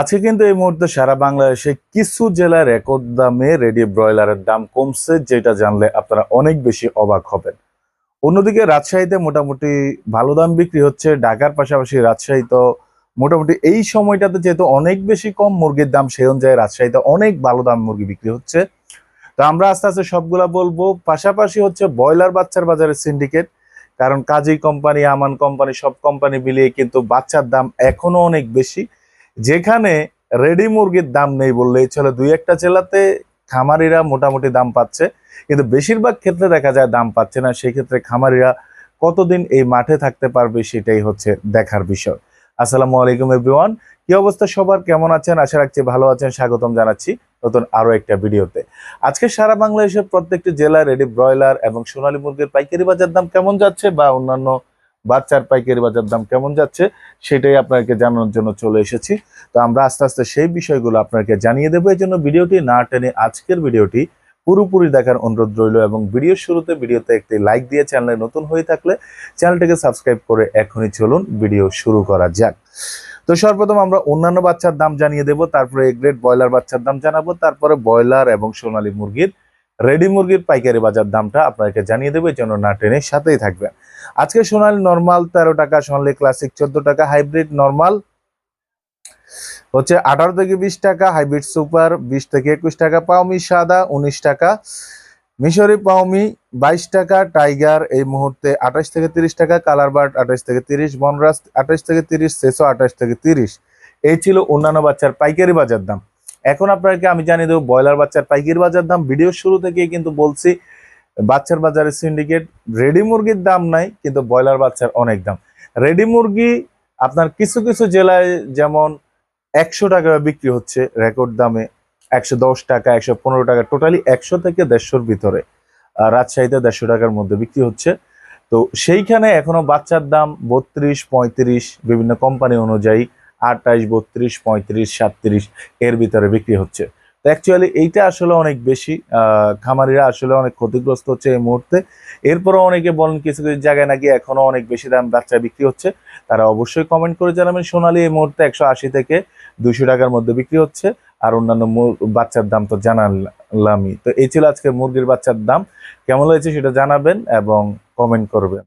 আজকে কিন্তু এই মুহূর্তে সারা বাংলাদেশে কিছু জেলায় রেকর্ড দামে রেডি ব্রয়লারের দাম কমছে, যেটা জানলে আপনারা অনেক বেশি অবাক হবেন। অন্যদিকে রাজশাহীতে মোটামুটি ভালো দাম বিক্রি হচ্ছে, ঢাকার পাশাপাশি রাজশাহী তো মোটামুটি এই সময়টাতে যেহেতু অনেক বেশি কম মুরগির দাম, সেই অনুযায়ী রাজশাহীতে অনেক ভালো দাম মুরগি বিক্রি হচ্ছে। তো আমরা আস্তে আস্তে সবগুলা বলব, পাশাপাশি হচ্ছে ব্রয়লার বাচ্চার বাজারের সিন্ডিকেট, কারণ কাজী কোম্পানি, আমান কোম্পানি, সব কোম্পানি মিলিয়ে কিন্তু বাচ্চার দাম এখনও অনেক বেশি। যেখানে রেডি মুরগির দাম নেই বললেই চলে। দুই একটা জেলাতে খামারিরা মোটামুটি দাম পাচ্ছে, কিন্তু বেশিরভাগ ক্ষেত্রে দেখা যায় দাম পাচ্ছে না। সেই ক্ষেত্রে খামারিরা কতদিন এই মাঠে থাকতে পারবে সেটাই হচ্ছে দেখার বিষয়। আসসালামু আলাইকুম এভরিওয়ান, কি অবস্থা সবার? কেমন আছেন? আশা রাখছি ভালো আছেন, স্বাগতম জানাচ্ছি নতুন আরও একটা ভিডিওতে। আজকে সারা বাংলাদেশের প্রত্যেকটি জেলায় রেডি ব্রয়লার এবং সোনালী মুরগির পাইকারি বাজার দাম কেমন যাচ্ছে বা অন্যান্য বাচ্চার পাইকারি বাজার দাম কেমন যাচ্ছে সেটাই আপনাকে জানানোর জন্য চলে এসেছি। তো আমরা আস্তে আস্তে সেই বিষয়গুলো আপনাকে জানিয়ে দেবো। এই জন্য ভিডিওটি না টেনে আজকের ভিডিওটি পুরোপুরি দেখার অনুরোধ রইল এবং ভিডিওর শুরুতে ভিডিওতে একটি লাইক দিয়ে চ্যানেলে নতুন হয়ে থাকলে চ্যানেলটিকে সাবস্ক্রাইব করে এখনই চলুন ভিডিও শুরু করা যাক। তো সর্বপ্রথম আমরা অন্যান্য বাচ্চার দাম জানিয়ে দেব। তারপরে এ গ্রেড ব্রয়লার বাচ্চার দাম জানাব। তারপরে ব্রয়লার এবং সোনালী মুরগির রেডি মুরগির পাইকারি বাজার দামটা আপনাকে জানিয়ে দেবে জন্য না টেনে সাথেই থাকবেন। আজকে সোনালী নর্মাল তেরো টাকা, সোনালী ক্লাসিক চোদ্দ টাকা, হাইব্রিড নর্মাল হচ্ছে আঠারো থেকে বিশ টাকা, হাইব্রিড সুপার বিশ থেকে একুশ টাকা, পাওমি সাদা উনিশ টাকা, মিশরি পাওমি বাইশ টাকা, টাইগার এই মুহূর্তে আঠাশ থেকে তিরিশ টাকা কালার বার্ড আঠাশ থেকে তিরিশ, বনরাজ আঠাশ থেকে তিরিশ, সেসো আঠাশ থেকে তিরিশ। এই ছিল অন্যান্য বাচ্চার পাইকারি বাজার দাম। এখন আপনাকে আমি জানিয়ে দেবো, ব্রয়লার বাচ্চার পাইকির বাজার দাম। ভিডিও শুরু থেকে কিন্তু বলছি, বাচ্চার বাজারে সিন্ডিকেট রেডি মুরগির দাম নাই, কিন্তু ব্রয়লার বাচ্চার অনেক দাম। রেডি মুরগি আপনার কিছু কিছু জেলায় যেমন একশো টাকা বিক্রি হচ্ছে রেকর্ড দামে একশো দশ টাকা, একশো পনেরো টাকা টোটালি একশো থেকে দেড়শোর ভিতরে। রাজশাহীতে দেড়শো টাকার মধ্যে বিক্রি হচ্ছে। তো সেইখানে এখনও বাচ্চার দাম বত্রিশ, পঁয়ত্রিশ, বিভিন্ন কোম্পানি অনুযায়ী আটাইশ বত্রিশ, পঁয়ত্রিশ, সাতত্রিশ এর ভিতরে বিক্রি হচ্ছে। তো অ্যাকচুয়ালি এইটা আসলে অনেক বেশি খামারিরা আসলে অনেক ক্ষতিগ্রস্ত হচ্ছে এই মুহূর্তে। এরপরও অনেকে বলেন কিছু কিছু জায়গায় নাকি এখনও অনেক বেশি দাম বাচ্চা বিক্রি হচ্ছে। তারা অবশ্যই কমেন্ট করে জানাবেন। সোনালী এই মুহূর্তে একশো আশি থেকে দুশো টাকার মধ্যে বিক্রি হচ্ছে। আর অন্যান্য বাচ্চার দাম তো জানালামই। তো এই ছিল আজকে মুরগির বাচ্চার দাম। কেমন হয়েছে সেটা জানাবেন এবং কমেন্ট করবেন।